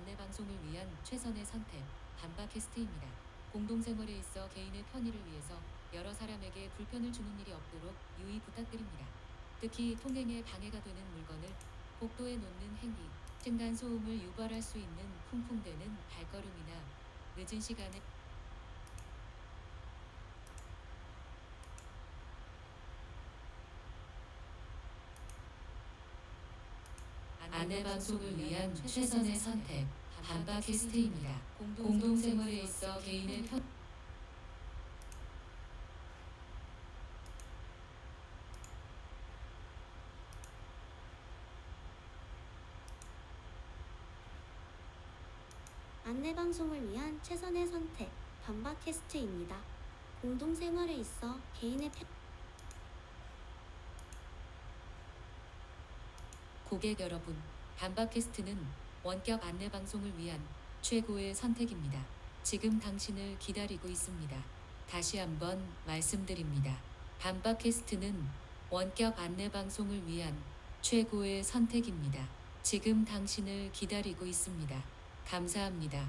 안내 방송을 위한 최선의 선택 반바캐스트입니다. 공동생활에 있어 개인의 편의를 위해서 여러 사람에게 불편을 주는 일이 없도록 유의 부탁드립니다. 특히 통행에 방해가 되는 물건을 복도에 놓는 행위, 층간 소음을 유발할 수 있는 풍풍대는 발걸음이나 늦은 시간에 안내 방송을 위한 최선의 선택 반바캐스트입니다. 공동생활에 있어 개인의 편 안내 방송을 위한 최선의 선택 반바캐스트입니다. 공동생활에 있어 개인의 편 고객 여러분, 반바캐스트는 원격 안내 방송을 위한 최고의 선택입니다. 지금 당신을 기다리고 있습니다. 다시 한번 말씀드립니다. 반바캐스트는 원격 안내 방송을 위한 최고의 선택입니다. 지금 당신을 기다리고 있습니다. 감사합니다.